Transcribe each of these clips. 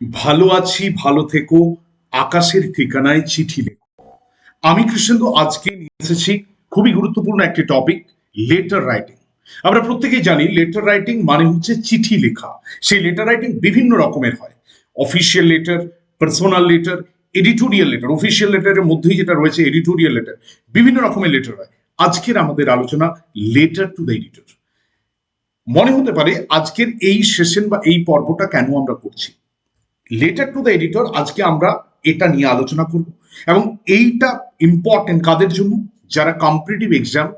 ভালো আছি, ভালো থেকো, আকাশের ঠিকানায় চিঠি লেখো। আমি কৃষ্ণেন্দু, আজকে নিয়ে এসেছি খুবই গুরুত্বপূর্ণ একটি টপিক লেটার রাইটিং আমরা প্রত্যেকেই জানি লেটার রাইটিং মানে হচ্ছে চিঠি লেখা। সেই লেটার রাইটিং বিভিন্ন রকমের হয়। Official letter personal letter editorial letter official লেটারের মধ্যেই যেটা রয়েছে এডিটোরিয়াল লেটার বিভিন্ন রকমের লেটার হয়। আজকের আমাদের আলোচনা লেটার টু দ্য এডিটর মনে হতে পারে আজকের এই সেশন বা এই পর্বটা কেন আমরা করছি? লেটার টু দ্য এডিটর আজকে আমরা এটা নিয়ে আলোচনা করব। এবং এইটা ইম্পর্টেন্ট কাদের জন্য? যারা কম্পিটিটিভ এক্সাম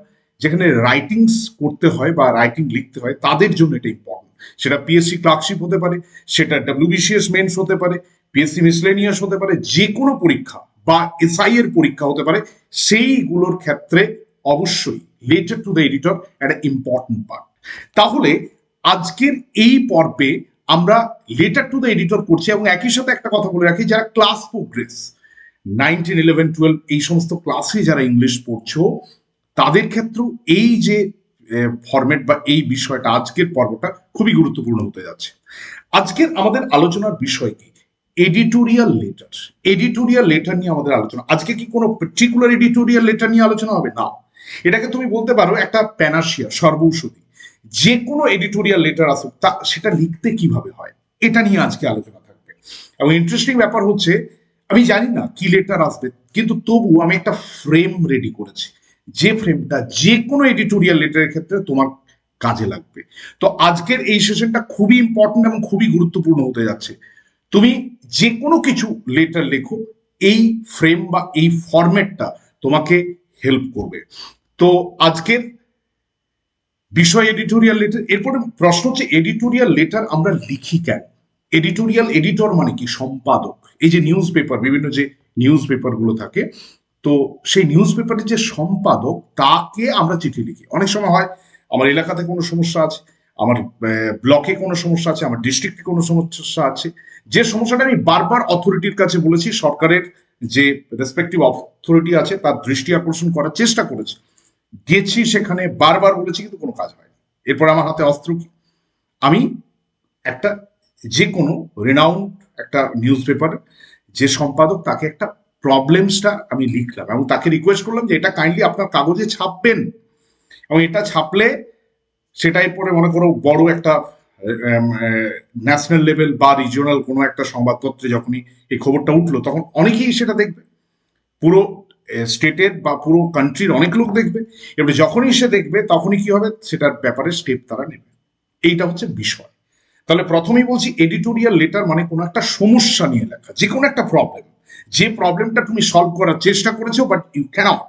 যেখানে রাইটিংস করতে হয় বা রাইটিং লিখতে হয়, তাদের জন্য এটা ইম্পর্টেন্ট সেটা পিএসসি ক্লার্কশিপ হতে পারে, সেটা ডাব্লিউবিসিএস মেন্স হতে পারে পিএসসি মিসলেনিয়াস হতে পারে, যে কোনো পরীক্ষা বা এসআই এর পরীক্ষা হতে পারে, সেইগুলোর ক্ষেত্রে অবশ্যই লেটার টু দ্য এডিটর একটা ইম্পর্টেন্ট পার্ট তাহলে আজকের এই পর্বে আমরা লেটার টু দ্য এডিটর করছি এবং একই সাথে একটা কথা বলে রাখি, যারা class progress nineteen eleven twelve এই সমস্ত ক্লাসে যারা ইংলিশ পড়ছো, তাদের ক্ষেত্রেও এই যে ফরম্যাট বা এই বিষয়টা আজকের পর্বটা খুবই গুরুত্বপূর্ণ হতে যাচ্ছে। আজকের আমাদের আলোচনার বিষয় কি? এডিটোরিয়াল লেটার এডিটোরিয়াল লেটার নিয়ে আমাদের আলোচনা। আজকে কি কোনো পার্টিকুলার এডিটোরিয়াল লেটার নিয়ে আলোচনা হবে? না। এটাকে তুমি বলতে পারো একটা প্যানাশিয়া সর্বৌষধি। যে কোনো এডিটোরিয়াল লেটার আসুক, তা সেটা লিখতে কীভাবে হয়? এটা নিয়ে আজকে আলোচনা থাকবে। এবং ইন্টারেস্টিং ব্যাপার হচ্ছে, আমি জানি না কি লেটার আসবে, কিন্তু তবু আমি একটা ফ্রেম রেডি করেছি। যে ফ্রেমটা যে কোনো এডিটোরিয়াল লেটারের ক্ষেত্রে তোমার কাজে লাগবে। তো আজকের এই সেশনটা খুবই ইম্পর্টেন্ট এবং খুবই গুরুত্বপূর্ণ হতে যাচ্ছে। তুমি যে কোনো কিছু লেটার লেখো, এই ফ্রেম বা এই ফরম্যাটটা তোমাকে হেল্প করবে। তো আজকের বিষয় এডিটোরিয়াল লেটার এরপরে প্রশ্ন হচ্ছে এডিটোরিয়াল লেটার আমরা লিখি কেন? এডিটোরিয়াল এডিটর মানে কি? সম্পাদক। এই যে নিউজ পেপার বিভিন্ন যে নিউজ পেপারগুলো থাকে, তো সেই নিউজ পেপারের যে সম্পাদক, তাকে আমরা চিঠি লিখি। অনেক সময় হয়, আমার এলাকাতে কোনো সমস্যা আছে, আমার ব্লকে কোনো সমস্যা আছে, আমার ডিস্ট্রিক্টে কোনো সমস্যা আছে, যে সমস্যাটা আমি বারবার অথরিটির কাছে বলেছি, সরকারের যে রেসপেক্টিভ অথরিটি আছে, তার দৃষ্টি আকর্ষণ করার চেষ্টা করেছে। গেছি সেখানে বারবার বলেছি, কিন্তু কোনো কাজ হয়নি। এরপর আমার হাতে অস্ত্র কি? আমি একটা যে কোনো রেনাউন্ড একটা নিউজ পেপার যে সম্পাদক তাকে একটা প্রবলেমসটা আমি লিখলাম এবং তাকে রিকোয়েস্ট করলাম যে এটা কাইন্ডলি আপনার কাগজে ছাপবেন। এবং এটা ছাপলে সেটাই পরে মনে করো বড় একটা ন্যাশনাল লেভেল বা রিজিওনাল কোনো একটা সংবাদপত্রে যখনই এই খবরটা উঠল, তখন অনেকেই সেটা দেখবে। পুরো স্টেটের বা পুরো কান্ট্রির অনেক লোক দেখবে। এবারে যখনই সে দেখবে, তখনই কি হবে? সেটার ব্যাপারে স্টেপ তারা নেবে। এইটা হচ্ছে বিষয়। তাহলে প্রথমেই বলছি এডিটোরিয়াল লেটার মানে কোনো একটা সমস্যা নিয়ে লেখা যে কোনো একটা প্রবলেম যে প্রবলেমটা তুমি সলভ করার চেষ্টা করেছ বাট ইউ ক্যানট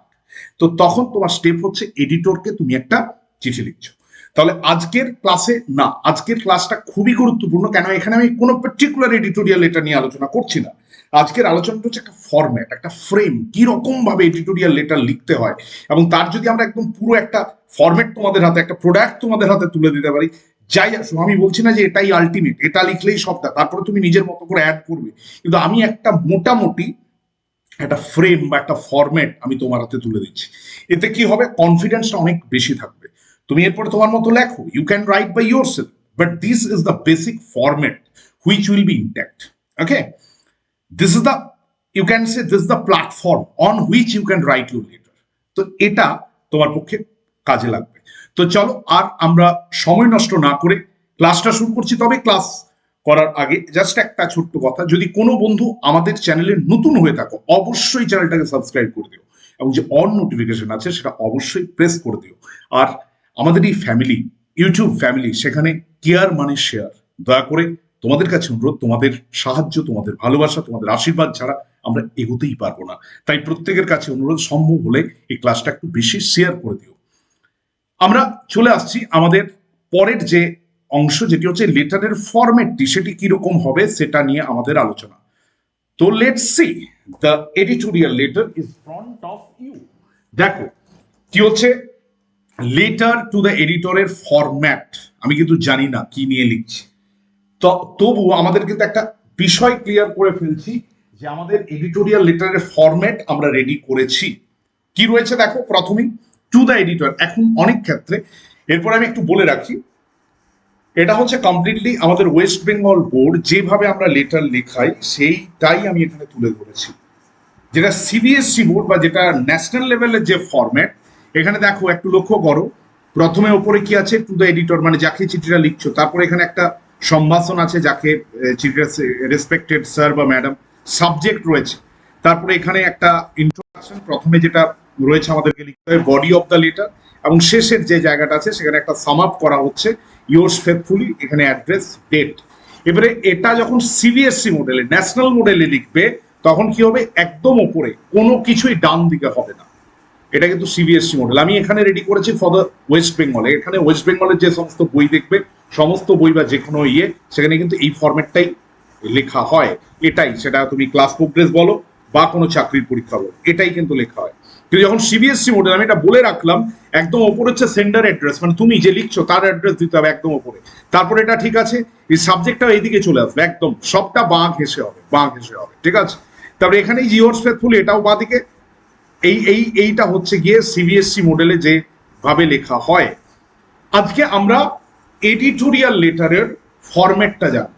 তো তখন তোমার স্টেপ হচ্ছে এডিটরকে তুমি একটা চিঠি লিখছো। তাহলে আজকের ক্লাসে না, আজকের ক্লাসটা খুবই গুরুত্বপূর্ণ। কেন? এখানে আমি কোনো পার্টিকুলার এডিটোরিয়াল লেটার নিয়ে আলোচনা করছি না। আজকের আলোচনাটা হচ্ছে একটা ফরম্যাট একটা ফ্রেম কি রকম ভাবে এডিটোরিয়াল লেটার লিখতে হয় এবং তার যদি আমরা একদম পুরো একটা ফরম্যাট তোমাদের হাতে, একটা প্রোডাক্ট তোমাদের হাতে তুলে দিতে পারি, যাই আসো আমি বলছি না যে এটাই আলটিমেট এটা লিখলেই সবটা, তারপরে তুমি নিজের মতো করে অ্যাড করবে। কিন্তু আমি একটা মোটামুটি একটা ফ্রেম বা একটা ফরম্যাট আমি তোমার হাতে তুলে দিচ্ছি। এতে কি হবে? কনফিডেন্সটা অনেক বেশি থাকবে। তুমি এরপরে তোমার মতো লেখো you can write by yourself but this is the basic format which will be intact okay this is the you can say this the platform on which you can write your letter তো এটা তোমার পক্ষে কাজে লাগবে। তো চলো আর আমরা সময় নষ্ট না করে ক্লাসটা শুরু করছি। তবে ক্লাস করার আগে জাস্ট একটা ছোট্ট কথা। যদি কোনো বন্ধু আমাদের চ্যানেলে নতুন হয়ে থাকো, অবশ্যই চ্যানেলটাকে সাবস্ক্রাইব করে দিও। এবং যে অন নোটিফিকেশন আছে, সেটা অবশ্যই প্রেস করে দিও। আর আমাদের এই ফ্যামিলি ইউটিউব ফ্যামিলি সেখানে কেয়ার মানে শেয়ার দয়া করে তোমাদের কাছে অনুরোধ, তোমাদের সাহায্য, তোমাদের ভালোবাসা, তোমাদের আশীর্বাদ ছাড়া আমরা এগোতেই পারব না। তাই প্রত্যেকের কাছে অনুরোধ, সম্ভব হলে এই ক্লাসটা একটু বেশি শেয়ার করে দিও। আমরা চলে আসছি আমাদের পরের যে অংশ, যেটি হচ্ছে লেটারের ফরম্যাটটি সেটি কীরকম হবে সেটা নিয়ে আমাদের আলোচনা। তো let's see the editorial letter is front of you দেখো, কি হচ্ছে? লেটার টু দ্য এডিটরের ফরম্যাট আমি কিন্তু জানি না কি নিয়ে লিখছি। তবু আমাদের কিন্তু একটা বিষয় ক্লিয়ার করে ফেলছি যে আমাদের এডিটোরিয়াল লেটারের ফরম্যাট আমরা রেডি করেছি। কি রয়েছে দেখো প্রথমেই টু দ্য এডিটর এখন অনেক ক্ষেত্রে। এরপর আমি একটু বলে রাখি, এটা হচ্ছে কমপ্লিটলি আমাদের ওয়েস্ট বেঙ্গল বোর্ড যেভাবে আমরা লেটার লেখাই, সেইটাই আমি এখানে তুলে ধরেছি। যেটা সিবিএসসি বোর্ড বা যেটা ন্যাশনাল লেভেলের যে ফরম্যাট এখানে দেখো একটু লক্ষ্য করো। প্রথমে ওপরে কি আছে? টু দ্য এডিটর মানে যাকে চিঠিটা লিখছো। তারপরে এখানে একটা সম্ভাষণ আছে যাকে চিঠিটা রেসপেক্টেড স্যার বা ম্যাডাম সাবজেক্ট রয়েছে। তারপরে এখানে একটা ইন্ট্রোডাকশন প্রথমে যেটা রয়েছে আমাদেরকে লিখতে হবে বডি অফ দ্য লেটার এবং শেষের যে জায়গাটা আছে সেখানে একটা সাম আপ করা হচ্ছে ইয়োর্স ফেথফুলি এখানে অ্যাড্রেস ডেট এবারে এটা যখন সিবিএসসি মডেলে ন্যাশনাল মডেলে লিখবে, তখন কি হবে? একদম ওপরে, কোনো কিছুই ডান দিকে হবে না। এটা কিন্তু সিবিএসসি মডেল আমি এখানে রেডি করেছি ফর দ্য ওয়েস্ট বেঙ্গলে এখানে ওয়েস্ট বেঙ্গলের যে সমস্ত বই দেখবে সমস্ত বই বা যে কোনো ইয়ে সেখানে কিন্তু এই ফরম্যাটটাই লেখা হয়। এটাই, সেটা তুমি ক্লাস প্রোগ্রেস বলো বা কোনো চাকরির পরীক্ষা বলো, এটাই কিন্তু লেখা হয়। কিন্তু যখন সিবিএসসি মডেল আমি এটা বলে রাখলাম, একদম ওপরে হচ্ছে সেন্ডার অ্যাড্রেস মানে তুমি যে লিখছো তার অ্যাড্রেস দিতে হবে একদম ওপরে। তারপরে এটা ঠিক আছে, এই সাবজেক্টটা এইদিকে চলে আসবে, একদম সবটা বাঁ ঘেসে হবে বাঁ ঘেসে হবে, ঠিক আছে? তারপরে এখানে জিওর্স ফেথফুল এটাও বাঁ দিকে এই এই, এইটা হচ্ছে গিয়ে সিবিএসসি মডেলে যেভাবে লেখা হয়। আজকে আমরা এডিটোরিয়াল লেটারের ফরম্যাটটা জানব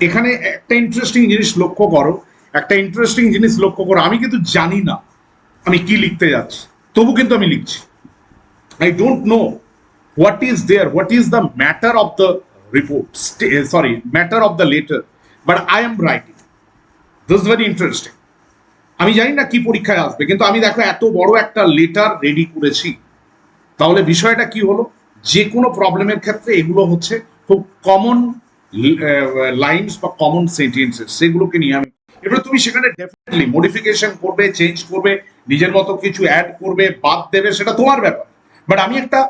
এখানে একটা ইন্টারেস্টিং জিনিস লক্ষ্য করো। একটা ইন্টারেস্টিং জিনিস লক্ষ্য করো। আমি কিন্তু জানি না আমি কি লিখতে যাচ্ছি। তবু কিন্তু আমি লিখছি। I don't know what is there what is the matter of the report sorry matter of the letter but I am writing this very interesting আমি জানি না কি পরীক্ষায় আসবে, কিন্তু আমি দেখো এত বড় একটা লেটার রেডি করেছি। তাহলে বিষয়টা কি হলো? যে কোনো প্রবলেমের ক্ষেত্রে এগুলো হচ্ছে খুব কমন লাইনস বা কমন সেন্টেন্সেস সেগুলোকে নিয়ে আমি এবারে তুমি সেখানে ডেফিনেটলি মডিফিকেশন করবে চেঞ্জ করবে, নিজের মতো কিছু অ্যাড করবে, বাদ দেবে, সেটা তোমার ব্যাপার। বাট আমি একটা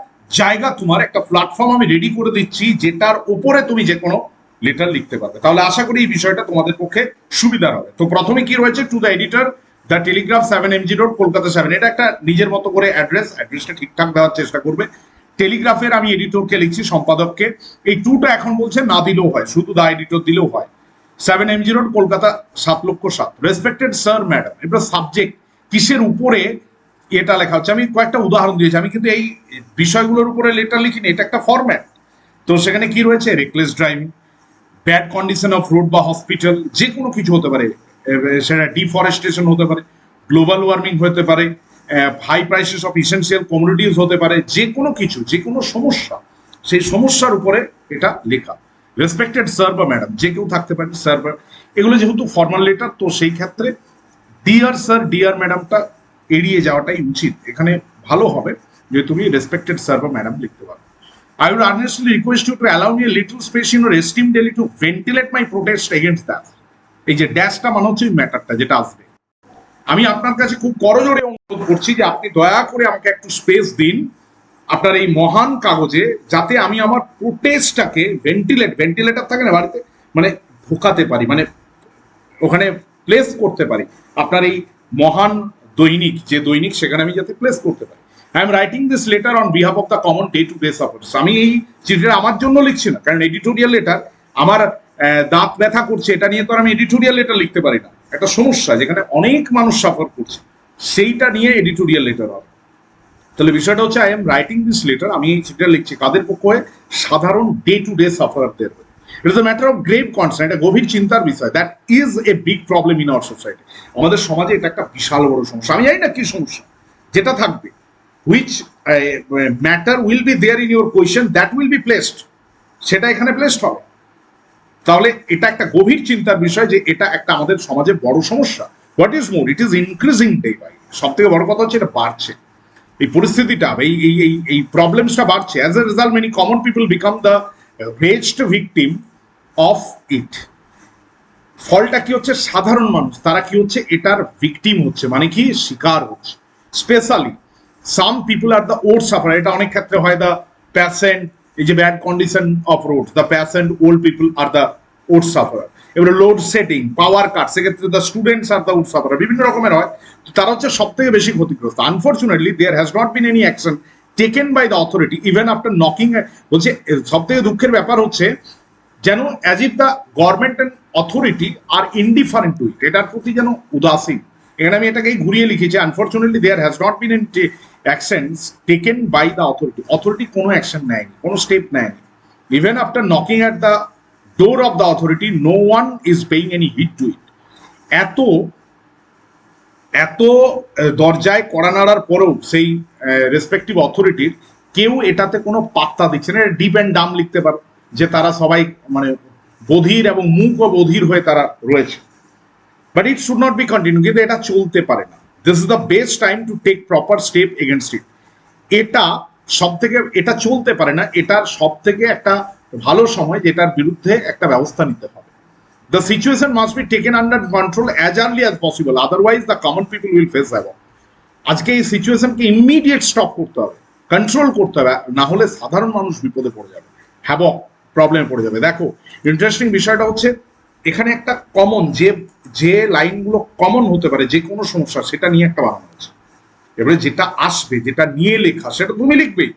জায়গা তোমার, একটা প্ল্যাটফর্ম আমি রেডি করে দিচ্ছি, যেটার উপরে তুমি যে কোনো লেটার লিখতে পারবে। তাহলে আশা করি এই বিষয়টা তোমাদের পক্ষে সুবিধা হবে। তো প্রথমে কি রয়েছে? To the editor the Telegraph seven MG road Kolkata seven এটা একটা নিজের মতো করে অ্যাড্রেস অ্যাড্রেসটা ঠিকঠাক দেওয়ার চেষ্টা করবে। টেলিগ্রাফের আমি এডিটরকে লিখছি, সম্পাদককে। এই টুটা এখন বলছে না দিলেও হয়, শুধু দা এডিটর দিলেও হয়। সেভেন এমজি রোড কলকাতা সাত লক্ষ সাত। রেসপেক্টেড স্যার ম্যাডাম এবার সাবজেক্ট কিসের উপরে এটা লেখা হচ্ছে? আমি কয়েকটা উদাহরণ দিয়েছি। আমি কিন্তু এই বিষয়গুলোর উপরে লেটার লিখিনি, এটা একটা ফরম্যাট তো সেখানে কি রয়েছে? Reckless driving bad condition of road বা হসপিটাল যে কোনো কিছু হতে পারে। সেটা ডিফরেস্টেশন হতে পারে গ্লোবাল ওয়ার্মিং হতে পারে high prices of essential commodities হতে পারে যে কোনো কিছু যে কোনো সমস্যা, সেই সমস্যার উপরে এটা লেখা। রেসপেক্টেড স্যার বা ম্যাডাম যে কেউ থাকতে পারে স্যার বা এগুলো যেহেতু ফর্মাল লেটার তো সেই ক্ষেত্রে ডিয়ার স্যার ডিয়ার ম্যাডামটা এড়িয়ে যাওয়াটাই উচিত। এখানে ভালো হবে যে তুমি রেসপেক্টেড স্যার বা ম্যাডাম লিখতে পারো। I would earnestly request you to allow me a little space in your esteemed daily to ventilate my protest against. এই যে ড্যাশটা মানে হচ্ছে ম্যাটারটা যেটা আসবে। আমি আপনার কাছে খুব করজোরে করছি যে আপনি দয়া করে আমাকে একটু স্পেস দিন। আপনার এই মহান কাগজে যাতে আমি আমার প্রোটেস্টটাকে ভেন্টিলেট ভেন্টিলেটার থাকে না বাড়িতে মানে ঢোকাতে পারি মানে ওখানে প্লেস করতে পারি। আপনার এই মহান দৈনিক, যে দৈনিক সেখানে আমি যাতে প্লেস করতে পারি। I am writing this letter on behalf of the common day to day sufferers আমি এই চিঠিটা আমার জন্য লিখছি না, কারণ এডিটোরিয়াল লেটার আমার দাঁত ব্যথা করছে, এটা নিয়ে তো আর আমি এডিটোরিয়াল লেটার লিখতে পারি না। একটা সমস্যা, যেখানে অনেক মানুষ সাফার করছে। সেইটা নিয়ে এডিটোরিয়াল লেটার হবে। তাহলে বিষয়টা হচ্ছে I am writing this letter আমি এই চিঠিটা লিখছি কাদের পক্ষে? সাধারণ day to day সাফারদের it a matter of grave concern এটা গভীর চিন্তার বিষয়। That is a big problem in our society আমাদের সমাজে এটা একটা বিশাল বড় সমস্যা। আমি জানি না কি সমস্যা, যেটা থাকবে। Which matter will be there in your question that will be placed সেটা এখানে প্লেসড হবে। তাহলে এটা একটা গভীর চিন্তার বিষয় যে এটা একটা আমাদের সমাজে বড় সমস্যা। What is more it is increasing day by সব থেকে বড় কথা হচ্ছে এটা বাড়ছে। এই পরিস্থিতিটা, এই এই এই এই প্রবলেমসটা বাড়ছে। As a result many common people become the raised victim of it ফলটা কি হচ্ছে? সাধারণ মানুষ, তারা কি হচ্ছে? এটার ভিকটিম হচ্ছে মানে কি? শিকার হচ্ছে। Specially some people are the old suffer এটা অনেক ক্ষেত্রে হয় দ্য প্যাসেন্ট এই যে bad condition of road the patient old people are the old suffer এবারে লোড সেটিং পাওয়ার কাট সেক্ষেত্রে the students are the old suffer বিভিন্ন রকমের হয়। তারা হচ্ছে সব থেকে বেশি ক্ষতিগ্রস্ত। Unfortunately there has not been any action taken by the authority even after knocking বলছে সব থেকে দুঃখের ব্যাপার হচ্ছে, যেন as if the government and authority are indifferent to it এটার প্রতি যেন উদাসীন। এখানে আমি এটাকেই ঘুরিয়ে লিখেছি unfortunately there has not been actions taken by the authority authority কোনো অ্যাকশন নেয়নি, কোনো স্টেপ নেয়নি। Even after knocking at the door of the authority, no one is paying any heed to it. এত এত দরজায় কড়া নাড়ার পরেও সেই রেসপেক্টিভ অথরিটির কেউ এটাতে কোনো পাত্তা দিচ্ছে না। ডিপ ডাম লিখতে পারো, যে তারা সবাই মানে বধির এবং মুখ ও বধির হয়ে তারা রয়েছে। But it should not be continue কিন্তু এটা চলতে পারে না। This is the best time to take proper step against it এটা সব থেকে এটা চলতে পারে না। এটার সব থেকে একটা ভালো সময় যেটার বিরুদ্ধে একটা ব্যবস্থা নিতে হবে। The situation must be taken under control as early as possible otherwise the common people will face havoc আজকে এই সিচুয়েশনকে ইমিডিয়েট স্টপ করতে হবে কন্ট্রোল করতে হবে না হলে সাধারণ মানুষ বিপদে পড়ে যাবে হ্যাবক প্রবলেমে পড়ে যাবে। দেখো ইন্টারেস্টিং বিষয়টা হচ্ছে, এখানে একটা কমন যে যে লাইনগুলো কমন হতে পারে, যে কোনো সমস্যা, সেটা নিয়ে একটা বানানো হয়েছে এবারে যেটা আসবে, যেটা নিয়ে লেখা, সেটা তুমি লিখবেই।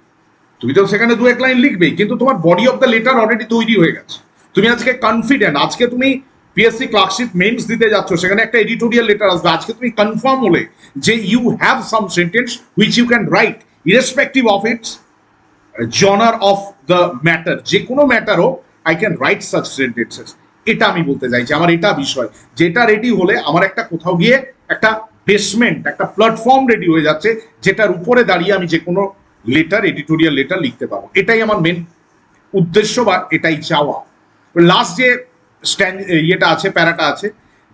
তুমি তো সেখানে দু এক লাইন লিখবেই, কিন্তু তোমার body of the letter already তৈরি হয়ে গেছে। তুমি আজকে কনফিডেন্ট আজকে তুমি পিএসসি ক্লার্কশিপ মেন্স দিতে যাচ্ছ, সেখানে একটা এডিটোরিয়াল লেটার আসবে। আজকে তুমি কনফার্ম হলে যে you have some sentence which you can write irrespective of its genre of the matter যে কোনো ম্যাটার হোক I can write such sentences এটা আমি বলতে চাইছি, আমার এটা বিষয়। যেটা রেডি হলে আমার একটা কোথাও গিয়ে একটা বেসমেন্ট একটা প্ল্যাটফর্ম রেডি হয়ে যাচ্ছে, যেটার উপরে দাঁড়িয়ে আমি যে কোনো লেটার এডিটোরিয়াল লেটার লিখতে পারব। এটাই আমার মেন উদ্দেশ্য বা এটাই চাওয়া। লাস্ট যে স্ট্যান্ড ইয়েটা আছে, প্যারাটা আছে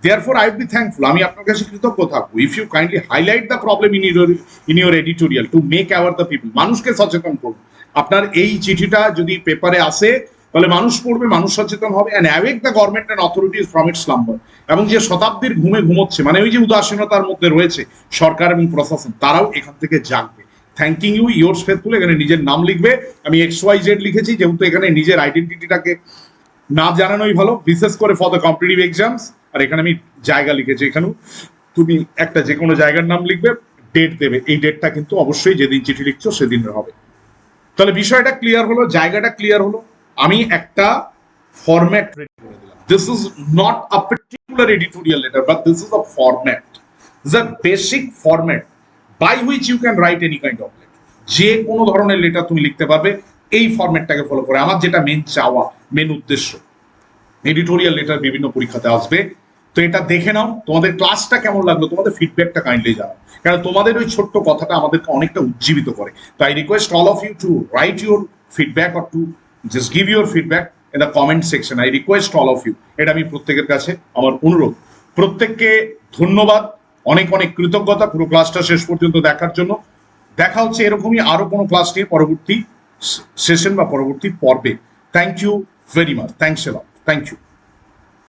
দেয়ারফোর আই বি থ্যাঙ্কফুল আমি আপনার কাছে কৃতজ্ঞ থাকব। If you kindly highlight the problem in your in your editorial to make aware the people মানুষকে সচেতন করুন। আপনার এই চিঠিটা যদি পেপারে আসে, তাহলে মানুষ পড়বে, মানুষ সচেতন হবে and awake the government and authorities from its slumber এবং যে শতাব্দীর ঘুমে ঘুমোচ্ছে মানে ওই যে উদাসীনতার মধ্যে রয়েছে সরকার এবং প্রশাসন, তারাও এখান থেকে জাগবে। থ্যাংকিং ইউ ইয়োর্স ফেথফুল এখানে নিজের নাম লিখবে। আমি এক্স ওয়াই জেড লিখেছি, যেহেতু এখানে নিজের আইডেন্টিটিটাকে না জানানোই ভালো। বিশেষ করে ফর দ্য কম্পিটিটিভ এক্সামস আর এখানে আমি জায়গা লিখেছি এখানেও। তুমি একটা যে কোনো জায়গার নাম লিখবে ডেট দেবে। এই ডেটটা কিন্তু অবশ্যই যেদিন চিঠি লিখছো সেদিনের হবে। তাহলে বিষয়টা ক্লিয়ার হলো, জায়গাটা ক্লিয়ার হলো। আমি একটা ফরম্যাট রেডি করে দিলাম। This is not a particular editorial letter but this is a format is a basic format by which you can write any kind of letter যে কোনো ধরনের লেটার তুমি লিখতে পারবে, এই ফরম্যাটটাকে ফলো করে। আমার যেটা মেন চাওয়া মেন উদ্দেশ্য। এডিটোরিয়াল লেটার বিভিন্ন পরীক্ষাতে আসবে। তো এটা দেখে নাও, তোমাদের ক্লাসটা কেমন লাগল, তোমাদের ফিডব্যাকটা কাইন্ডলি জানাও। কারণ তোমাদের ওই ছোট্ট কথাটা আমাদেরকে অনেকটা উজ্জীবিত করে। তো I request all of you to write your feedback or to just give your feedback in the comment section I request all of you এটা আমি প্রত্যেকের কাছে আমার অনুরোধ। প্রত্যেককে ধন্যবাদ। অনেক অনেক কৃতজ্ঞতা পুরো ক্লাসটা শেষ পর্যন্ত দেখার জন্য। দেখা হচ্ছে এরকমই আরও কোনো ক্লাস নিয়ে পরবর্তী সেশন বা পরবর্তী পর্বে। Thank you very much thanks a lot thank you